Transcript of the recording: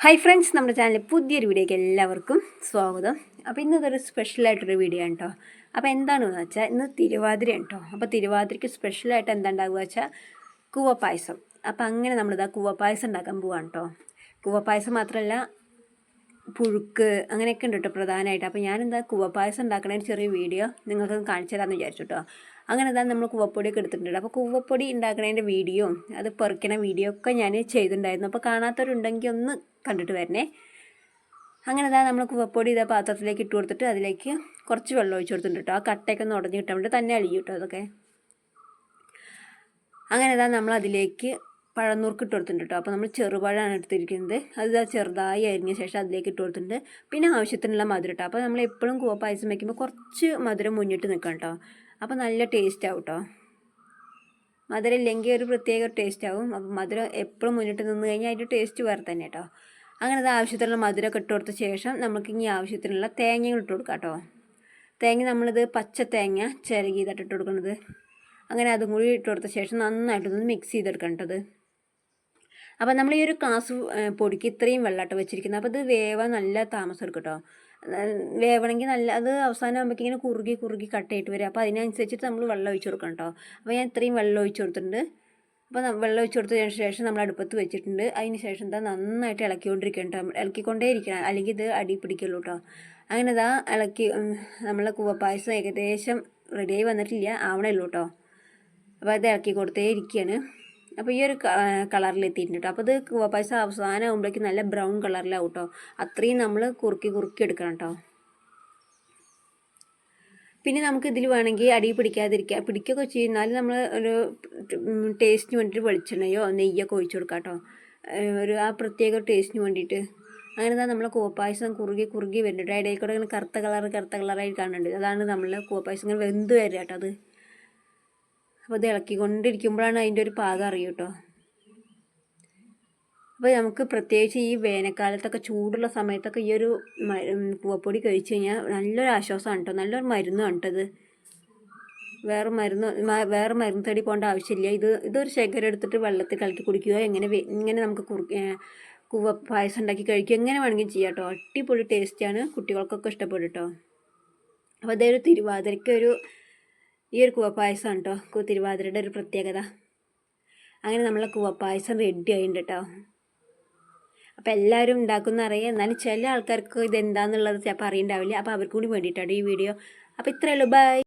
Hi friends നമ്മുടെ ചാനലിൽ പുതിയൊരു വീഡിയോയ്ക്ക് എല്ലാവർക്കും സ്വാഗതം. അപ്പോൾ ഇന്നതൊരു സ്പെഷ്യലായിട്ടൊരു വീഡിയോ ആണ് കേട്ടോ അപ്പോൾ എന്താണെന്ന് വെച്ചാൽ ഇന്ന് തിരുവാതിരയാണ് കേട്ടോ അപ്പോൾ തിരുവാതിരയ്ക്ക് സ്പെഷ്യലായിട്ട് എന്താ ഉണ്ടാകുക വെച്ചാൽ കൂവപ്പായസം അപ്പോൾ അങ്ങനെ നമ്മളിതാ കൂവപ്പായസം ഉണ്ടാക്കാൻ പോവാണ് കേട്ടോ കൂവപ്പായസം മാത്രമല്ല പുഴുക്ക് അങ്ങനെയൊക്കെ ഉണ്ട് കേട്ടോ പ്രധാനമായിട്ട്. അപ്പോൾ ഞാനെന്താ കൂവപ്പായസം ഉണ്ടാക്കണ ചെറിയ വീഡിയോ നിങ്ങൾക്ക് കാണിച്ചു തരാമെന്ന് വിചാരിച്ചു കേട്ടോ അങ്ങനെ തന്നെ നമ്മൾ കൂവപ്പൊടിയൊക്കെ എടുത്തിട്ടുണ്ട്. അപ്പോൾ കൂവപ്പൊടി ഉണ്ടാക്കുന്നതിന്റെ വീഡിയോ അത് പെറുക്കണ വീഡിയോ ഒക്കെ ഞാൻ ചെയ്തിട്ടുണ്ടായിരുന്നു. അപ്പോൾ കാണാത്തവരുണ്ടെങ്കിൽ ഒന്ന് കണ്ടിട്ട് വരണേ. അങ്ങനെ ഇതാ നമ്മൾ കുവപ്പൊടി ഇതാ പാത്രത്തിലേക്ക് ഇട്ട് കൊടുത്തിട്ട് അതിലേക്ക് കുറച്ച് വെള്ളം ഒഴിച്ച് കൊടുത്തിട്ടുണ്ട് ആ കട്ടയൊക്കെ ഒന്ന് ഉടഞ്ഞ് കിട്ടാൻ വേണ്ടി തന്നെ അഴുകി കേട്ടോ അതൊക്കെ. അങ്ങനെ ഇതാ നമ്മൾ അതിലേക്ക് പഴന്നൂർക്ക് ഇട്ട് കൊടുത്തിട്ടുണ്ട് കേട്ടോ. അപ്പോൾ നമ്മൾ ചെറുപഴമാണ് എടുത്തിരിക്കുന്നത്. അത് ചെറുതായി അരിഞ്ഞ ശേഷം അതിലേക്ക് ഇട്ട് കൊടുത്തിട്ടുണ്ട്. പിന്നെ ആവശ്യത്തിനുള്ള മധുരം കേട്ടോ. അപ്പോൾ നമ്മൾ എപ്പോഴും കൂവ പായസം വയ്ക്കുമ്പോൾ കുറച്ച് മധുരം മുന്നിട്ട് നിൽക്കണം കേട്ടോ. അപ്പോൾ നല്ല ടേസ്റ്റ് ആവും കേട്ടോ മധുരം ഇല്ലെങ്കിൽ ഒരു പ്രത്യേക ടേസ്റ്റ് ആവും. അപ്പോൾ മധുരം എപ്പോഴും മുന്നിട്ട് നിന്ന് കഴിഞ്ഞാൽ അതിന്റെ ടേസ്റ്റ് വേറെ തന്നെ കേട്ടോ അങ്ങനെ അത് ആവശ്യത്തിനുള്ള മധുരം ഇട്ട് കൊടുത്ത ശേഷം നമുക്ക് ഇനി ആവശ്യത്തിനുള്ള തേങ്ങ ഇട്ട് കൊടുക്കാം കേട്ടോ തേങ്ങ നമ്മളിത് പച്ച തേങ്ങ ചിരകിയതായിട്ട് ഇട്ട് കൊടുക്കുന്നത് അങ്ങനെ അതും കൂടി ഇട്ട് കൊടുത്ത ശേഷം നന്നായിട്ടൊന്ന് മിക്സ് ചെയ്തെടുക്കേണ്ടത് അപ്പോൾ നമ്മൾ ഈ ഒരു ക്ലാസ് പൊടിക്ക് ഇത്രയും വെള്ളമായിട്ട് വെച്ചിരിക്കുന്നത്. അപ്പോൾ ഇത് വേവാൻ നല്ല താമസം എടുക്കും കേട്ടോ വേവണമെങ്കിൽ നല്ല അത് അവസാനം ആകുമ്പോഴേക്കും ഇങ്ങനെ കുറുകി കുറുകി കട്ടയിട്ട് വരും. അപ്പോൾ അതിനനുസരിച്ചിട്ട് നമ്മൾ വെള്ളം ഒഴിച്ച് കൊടുക്കണം കേട്ടോ അപ്പോൾ ഞാൻ ഇത്രയും വെള്ളം ഒഴിച്ച് കൊടുത്തിട്ടുണ്ട്. അപ്പോൾ വെള്ളം ഒഴിച്ച് കൊടുത്തതിന് ശേഷം നമ്മൾ അടുപ്പത്ത് വെച്ചിട്ടുണ്ട്. അതിന് ശേഷം എന്താ നന്നായിട്ട് ഇളക്കിക്കൊണ്ടിരിക്കണം കേട്ടോ ഇളക്കിക്കൊണ്ടേ ഇരിക്കണം. അല്ലെങ്കിൽ ഇത് അടി പിടിക്കുള്ളൂ കേട്ടോ അങ്ങനെ ഇതാ ഇളക്കി നമ്മളെ കൂവപ്പായസം ഏകദേശം റെഡിയായി വന്നിട്ടില്ല. ആവണേ ഉള്ളൂ കേട്ടോ അപ്പോൾ അത് ഇളക്കി കൊടുത്തേ ഇരിക്കുകയാണ് അപ്പോൾ ഈ ഒരു കളറിൽ എത്തിയിട്ടുണ്ട് കേട്ടോ അപ്പോൾ ഇത് പൈസ അവസാനം ആകുമ്പോഴേക്കും നല്ല ബ്രൗൺ കളറിലാവും കേട്ടോ അത്രയും നമ്മൾ കുറുക്കി കുറുക്കി എടുക്കണം കേട്ടോ പിന്നെ നമുക്ക് ഇതിൽ വേണമെങ്കിൽ അടി പിടിക്കാതിരിക്കുക പിടിക്കുകയൊക്കെ ചെയ്യുന്നാലും നമ്മൾ ഒരു ടേസ്റ്റിന് വേണ്ടിയിട്ട് വെളിച്ചെണ്ണയോ നെയ്യൊക്കെ ഒഴിച്ചു കൊടുക്കാം കേട്ടോ ഒരു ആ പ്രത്യേക ടേസ്റ്റിന് വേണ്ടിയിട്ട്. അങ്ങനെ തന്നെ നമ്മൾ കൂവപ്പായസം കുറുകി കുറുകി വരുന്നുണ്ട് ഇടയിൽ കൂടെ ഇങ്ങനെ കറുത്ത കളർ കറുത്ത കളറായി കാണുന്നുണ്ട്. അതാണ് നമ്മൾ കൂവപ്പായസം ഇങ്ങനെ വെന്ത് വരിക കേട്ടോ അത്. അപ്പോൾ ഇത് ഇളക്കിക്കൊണ്ടിരിക്കുമ്പോഴാണ് അതിന്റെ ഒരു പാകം അറിയൂ കേട്ടോ അപ്പോൾ നമുക്ക് പ്രത്യേകിച്ച് ഈ വേനൽക്കാലത്തൊക്കെ ചൂടുള്ള സമയത്തൊക്കെ ഈ ഒരു പൂവപ്പൊടി കഴിച്ചു കഴിഞ്ഞാൽ നല്ലൊരു ആശ്വാസമാണ് കേട്ടോ നല്ലൊരു മരുന്നാണ് കേട്ടത് വേറെ മരുന്ന് വേറെ മരുന്ന് തേടി പോകേണ്ട ആവശ്യമില്ല. ഇത് ഇതൊരു ശേഖരം എടുത്തിട്ട് വെള്ളത്തിൽ കലക്കി കുടിക്കുക. എങ്ങനെ ഇങ്ങനെ നമുക്ക് കുവ പായസം ഉണ്ടാക്കി കഴിക്കുക. എങ്ങനെ വേണമെങ്കിലും ചെയ്യാം കേട്ടോ അടിപൊളി ടേസ്റ്റാണ് കുട്ടികൾക്കൊക്കെ ഇഷ്ടപ്പെടും കേട്ടോ അപ്പോൾ അതൊരു തിരുവാതിരയ്ക്ക് ഒരു ഈ ഒരു കൂവപ്പായസം കേട്ടോ തിരുവാതിരയുടെ ഒരു പ്രത്യേകത. അങ്ങനെ നമ്മളെ കൂവപ്പായസം റെഡി ആയിട്ടുണ്ട് കേട്ടോ അപ്പോൾ എല്ലാവരും ഉണ്ടാക്കുന്ന അറിയാം. എന്നാലും ചില ആൾക്കാർക്ക് ഇതെന്താണെന്നുള്ളത് ചിലപ്പോൾ അറിയണ്ടാവില്ല അപ്പോൾ അവർക്കും കൂടി വേണ്ടിയിട്ടാണ് ഈ വീഡിയോ അപ്പോൾ ഇത്രയേ ഉള്ളൂ. ബൈ